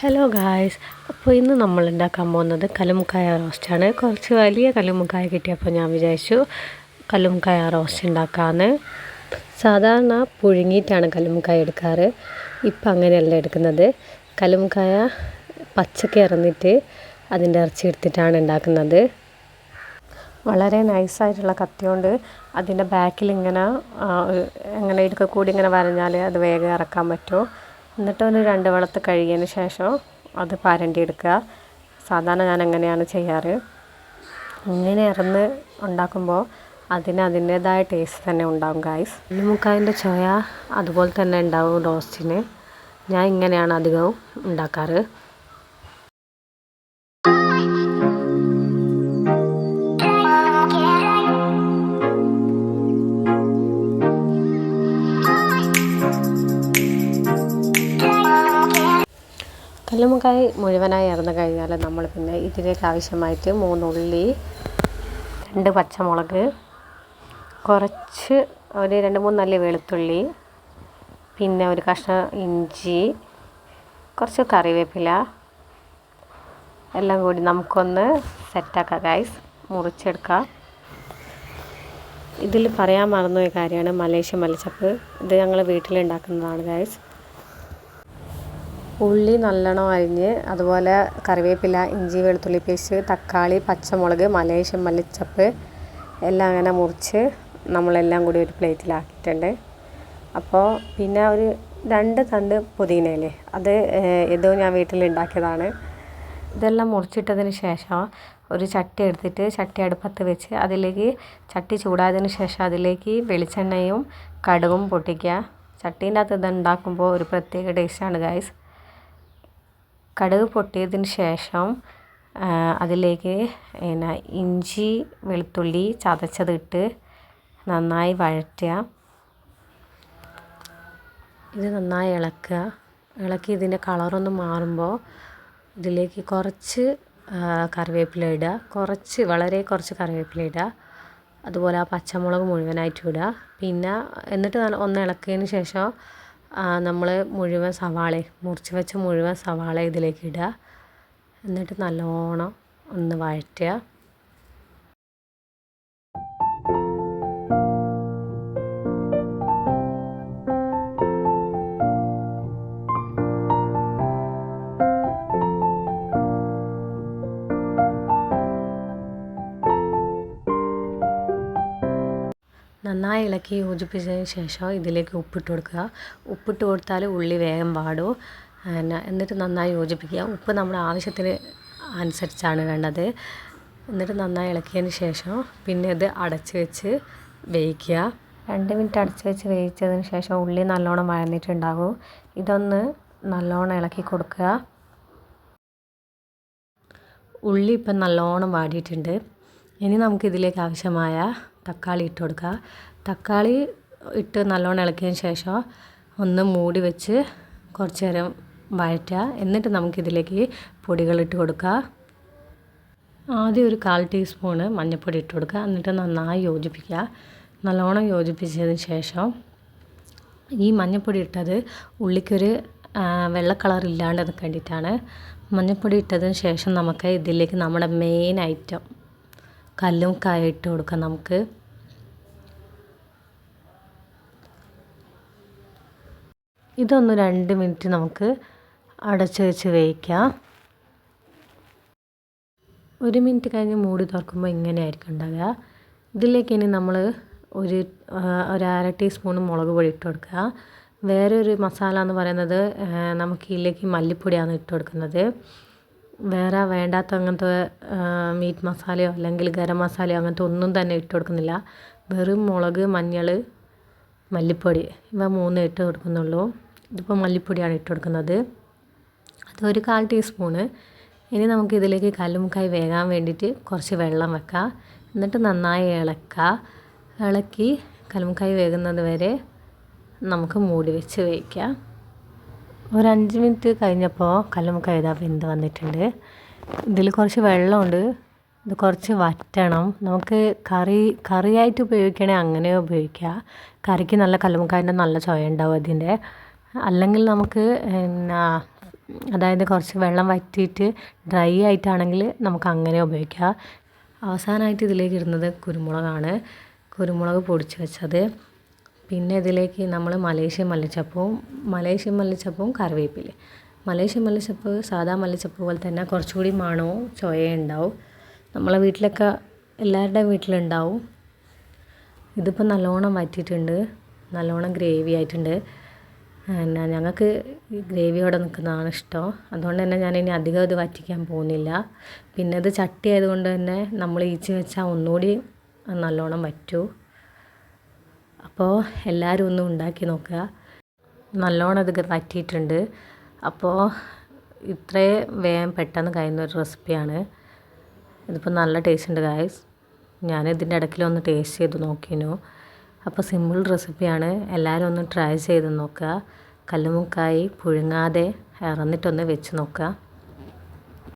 Hello guys അപ്പോൾ ഇന്ന് നമ്മൾ ഉണ്ടാക്കാൻ പോകുന്നത് കലുമുക്കായ റോസ്റ്റാണ് കുറച്ച് വലിയ കലുമുക്കായ കിട്ടിയപ്പോൾ ഞാൻ വിചാരിച്ചു കലുമുക്കായ റോസ്റ്റ് ഉണ്ടാക്കാമെന്ന് സാധാരണ പുഴുങ്ങിയിട്ടാണ് കലുമുക്കായ എടുക്കാറ്. ഇപ്പം അങ്ങനെയല്ല എടുക്കുന്നത്. കലുമുക്കായ പച്ചക്ക് ഇറന്നിട്ട് അതിന്റെ ഇറച്ചി എടുത്തിട്ടാണ് ഉണ്ടാക്കുന്നത്. വളരെ നൈസായിട്ടുള്ള കത്തിയോണ്ട്. അതിന്റെ ബാക്കിൽ ഇങ്ങനെ എങ്ങനെ ഇടുക്ക കൂടി ഇങ്ങനെ വരഞ്ഞാൽ അത് വേഗം ഇറക്കാൻ പറ്റും. എന്നിട്ട് രണ്ട് വെള്ളത്ത് കഴുകിയതിന് ശേഷം അത് പരണ്ടി എടുക്കുക സാധാരണ ഞാൻ അങ്ങനെയാണ് ചെയ്യാറ്. ഇങ്ങനെ ഇറന്ന് ഉണ്ടാക്കുമ്പോൾ അതിന് അതിന്റേതായ ടേസ്റ്റ് തന്നെ ഉണ്ടാകും ഗായ്സ് ഉള്ളിമുക്കായന്റെ ചോയ അതുപോലെ തന്നെ ഉണ്ടാവും റോസ്റ്റിന് ഞാൻ ഇങ്ങനെയാണ് അധികവും ഉണ്ടാക്കാറ്. കല്ലുമുക്കായി മുഴുവനായി ഇറന്നു കഴിഞ്ഞാൽ നമ്മൾ പിന്നെ ഇതിലേക്ക് ആവശ്യമായിട്ട് മൂന്നുള്ളി രണ്ട് പച്ചമുളക് കുറച്ച് ഒരു രണ്ട് മൂന്ന് നല്ല വെളുത്തുള്ളി പിന്നെ ഒരു കഷ്ണം ഇഞ്ചി കുറച്ച് കറിവേപ്പില എല്ലാം കൂടി നമുക്കൊന്ന് സെറ്റാക്കാം ഗൈസ് മുറിച്ചെടുക്കാം. ഇതിൽ പറയാൻ മറന്നുപോയ കാര്യമാണ് മലേഷ്യ മലച്ചപ്പ് ഇത് ഞങ്ങൾ വീട്ടിലുണ്ടാക്കുന്നതാണ് ഗൈസ് ഉള്ളി നല്ലോണം അരിഞ്ഞ് അതുപോലെ കറിവേപ്പില ഇഞ്ചി വെളുത്തുള്ളി പേസ്റ്റ് തക്കാളി പച്ചമുളക് മലേഷ്യൻ മല്ലിച്ചപ്പ് എല്ലാം അങ്ങനെ മുറിച്ച് നമ്മളെല്ലാം കൂടി ഒരു പ്ലേറ്റിലാക്കിയിട്ടുണ്ട്. അപ്പോൾ പിന്നെ ഒരു രണ്ട് തണ്ട് പുതിനയില്ലേ അത് ഏതോ ഞാൻ വീട്ടിലുണ്ടാക്കിയതാണ് ഇതെല്ലാം മുറിച്ചിട്ടതിന് ശേഷം ഒരു ചട്ടി എടുത്തിട്ട് ചട്ടി അടുപ്പത്ത് വെച്ച് അതിലേക്ക് ചട്ടി ചൂടായതിന് ശേഷം അതിലേക്ക് വെളിച്ചെണ്ണയും കടുകും പൊട്ടിക്കുക. ചട്ടീന്റെ അകത്ത് ഇത് ഉണ്ടാക്കുമ്പോൾ ഒരു പ്രത്യേക ടേസ്റ്റാണ് ഗൈസ് കടുക് പൊട്ടിയതിന് ശേഷം അതിലേക്ക് പിന്നെ ഇഞ്ചി വെളുത്തുള്ളി ചതച്ചതിട്ട് നന്നായി വഴറ്റുക. ഇത് നന്നായി ഇളക്കുക. ഇളക്കി ഇതിന്റെ കളറൊന്ന് മാറുമ്പോൾ ഇതിലേക്ക് കുറച്ച് കറിവേപ്പില ഇടുക. കുറച്ച് വളരെ കുറച്ച് കറിവേപ്പില ഇടുക. അതുപോലെ ആ പച്ചമുളക് മുഴുവനായിട്ട് ഇടുക. പിന്നെ എന്നിട്ട് ഒന്ന് ഇളക്കിയതിന് ശേഷം നമ്മൾ മുഴുവൻ സവാള മുറിച്ച് വെച്ച മുഴുവൻ സവാള ഇതിലേക്ക് ഇടുക. എന്നിട്ട് നല്ലോണം ഒന്ന് വഴറ്റുക. നന്നായി ഇളക്കി യോജിപ്പിച്ചതിന് ശേഷം ഇതിലേക്ക് ഉപ്പിട്ട് കൊടുക്കുക. ഉപ്പിട്ട് കൊടുത്താൽ ഉള്ളി വേഗം പാടും എന്നിട്ട് നന്നായി യോജിപ്പിക്കുക. ഉപ്പ് നമ്മുടെ ആവശ്യത്തിന് അനുസരിച്ചാണ് വേണ്ടത്. എന്നിട്ട് നന്നായി ഇളക്കിയതിന് ശേഷം പിന്നെ ഇത് അടച്ച് വെച്ച് വേവിക്കുക. രണ്ട് മിനിറ്റ് അടച്ച് വെച്ച് വേവിച്ചതിന് ശേഷം ഉള്ളി നല്ലോണം വഴന്നിട്ടുണ്ടാകും. ഇതൊന്ന് നല്ലോണം ഇളക്കി കൊടുക്കുക. ഉള്ളി ഇപ്പം നല്ലോണം വാടിയിട്ടുണ്ട്. ഇനി നമുക്കിതിലേക്ക് ആവശ്യമായ തക്കാളി ഇട്ട് കൊടുക്കുക. തക്കാളി ഇട്ട് നല്ലോണം ഇളക്കിയതിന് ശേഷം ഒന്ന് മൂടി വെച്ച് കുറച്ച് നേരം വഴറ്റുക. എന്നിട്ട് നമുക്കിതിലേക്ക് പൊടികൾ ഇട്ട് കൊടുക്കുക. ആദ്യം ഒരു കാൽ ടീസ്പൂണ് മഞ്ഞൾപ്പൊടി ഇട്ട് കൊടുക്കുക. എന്നിട്ട് നന്നായി യോജിപ്പിക്കുക. നല്ലോണം യോജിപ്പിച്ചതിന് ശേഷം ഈ മഞ്ഞൾപ്പൊടി ഇട്ടത് ഉള്ളിക്കൊരു വെള്ള കളർ ഇല്ലാണ്ട് നിൽക്കേണ്ടിയിട്ടാണ്. മഞ്ഞൾപ്പൊടി ഇട്ടതിന് ശേഷം നമുക്ക് ഇതിലേക്ക് നമ്മുടെ മെയിൻ ഐറ്റം കല്ലും കായ ഇട്ട് കൊടുക്കാം നമുക്ക്. ഇതൊന്ന് രണ്ട് മിനിറ്റ് നമുക്ക് അടച്ചു വെച്ച് വേവിക്കാം. ഒരു മിനിറ്റ് കഴിഞ്ഞ് മൂടി തുറക്കുമ്പോൾ ഇങ്ങനെ ആയിരിക്കും ഉണ്ടാകുക ഇതിലേക്ക് ഇനി നമ്മൾ ഒരു ഒരു അര ടീസ്പൂൺ മുളക് പൊടി ഇട്ട് കൊടുക്കുക. വേറൊരു മസാല എന്ന് പറയുന്നത് നമുക്ക് ഇതിലേക്ക് മല്ലിപ്പൊടിയാണ് ഇട്ട് കൊടുക്കുന്നത്. വേറെ വേണ്ടാത്ത അങ്ങനത്തെ മീറ്റ് മസാലയോ അല്ലെങ്കിൽ ഗരം മസാലയോ അങ്ങനത്തെ ഒന്നും തന്നെ ഇട്ട് കൊടുക്കുന്നില്ല. വെറും മുളക് മഞ്ഞൾ മല്ലിപ്പൊടി ഇവ മൂന്ന് ഇട്ട് കൊടുക്കുന്നുള്ളൂ. ഇതിപ്പോൾ മല്ലിപ്പൊടിയാണ് ഇട്ട് കൊടുക്കുന്നത്. അതൊരു കാൽ ടീസ്പൂണ്. ഇനി നമുക്ക് ഇതിലേക്ക് കല്ലുമുക്കായി വേകാൻ വേണ്ടിയിട്ട് കുറച്ച് വെള്ളം വെക്കാം. എന്നിട്ട് നന്നായി ഇളക്കുക. ഇളക്കി കല്ലുമുക്കായി വേകുന്നത് വരെ നമുക്ക് മൂടി വെച്ച് വേവിക്കാം. ഒരു അഞ്ച് മിനിറ്റ് കഴിഞ്ഞപ്പോൾ കല്ലുമുക്കായ ഇതാ വെന്ത് വന്നിട്ടുണ്ട്. ഇതിൽ കുറച്ച് വെള്ളമുണ്ട്. ഇത് കുറച്ച് വറ്റണം. നമുക്ക് കറി കറിയായിട്ട് ഉപയോഗിക്കണേ അങ്ങനെ ഉപയോഗിക്കുക കറിക്ക് നല്ല കല്ലുമുക്കായന്റെ നല്ല ചുവ ഉണ്ടാവും അതിന്റെ. അല്ലെങ്കിൽ നമുക്ക് എന്നാ അതായത് കുറച്ച് വെള്ളം വറ്റിയിട്ട് ഡ്രൈ ആയിട്ടാണെങ്കിൽ നമുക്ക് അങ്ങനെ ഉപയോഗിക്കാം. അവസാനമായിട്ട് ഇതിലേക്ക് ഇടുന്നത് കുരുമുളകാണ്. കുരുമുളക് പൊടിച്ച് വെച്ചത്. പിന്നെ ഇതിലേക്ക് നമ്മൾ മലേഷ്യൻ മല്ലിച്ചപ്പവും മലേഷ്യൻ മല്ലിച്ചപ്പവും കറിവേപ്പില മലേഷ്യൻ മല്ലിച്ചപ്പ് സാധാ മല്ലിച്ചപ്പ് പോലെ തന്നെ കുറച്ചുകൂടി മണവും ചൊയയും ഉണ്ടാവും. നമ്മളെ വീട്ടിലൊക്കെ എല്ലാവരുടെ വീട്ടിലുണ്ടാവും. ഇതിപ്പോൾ നല്ലോണം വറ്റിയിട്ടുണ്ട്. നല്ലോണം ഗ്രേവി ആയിട്ടുണ്ട്. പിന്നെ ഞങ്ങൾക്ക് ഗ്രേവിയോടെ നിൽക്കുന്നതാണ് ഇഷ്ടം. അതുകൊണ്ട് തന്നെ ഞാൻ ഇനി അധികം ഇത് വറ്റിക്കാൻ പോകുന്നില്ല. പിന്നെ ഇത് ചട്ടി ആയതുകൊണ്ട് തന്നെ നമ്മൾ ഈച്ച് വെച്ചാൽ ഒന്നുകൂടി നല്ലോണം വറ്റൂ. അപ്പോൾ എല്ലാവരും ഒന്ന് ഉണ്ടാക്കി നോക്കുക. നല്ലോണം ഇത് വറ്റിയിട്ടുണ്ട്. അപ്പോൾ ഇത്രേ വേഗം പെട്ടെന്ന് കഴിയുന്ന ഒരു റെസിപ്പിയാണ്. ഇതിപ്പോൾ നല്ല ടേസ്റ്റ് ഉണ്ട് ഗായ്സ് ഞാൻ ഇതിന്റെ ഇടയ്ക്കിലൊന്ന് ടേസ്റ്റ് ചെയ്ത് നോക്കിയിരുന്നു അപ്പോൾ സിമ്പിൾ റെസിപ്പിയാണ് എല്ലാവരും ഒന്ന് ട്രൈ ചെയ്ത് നോക്കുക. കല്ലുമുക്കായി പുഴുങ്ങാതെ ഇറന്നിട്ടൊന്ന് വെച്ച് നോക്കുക.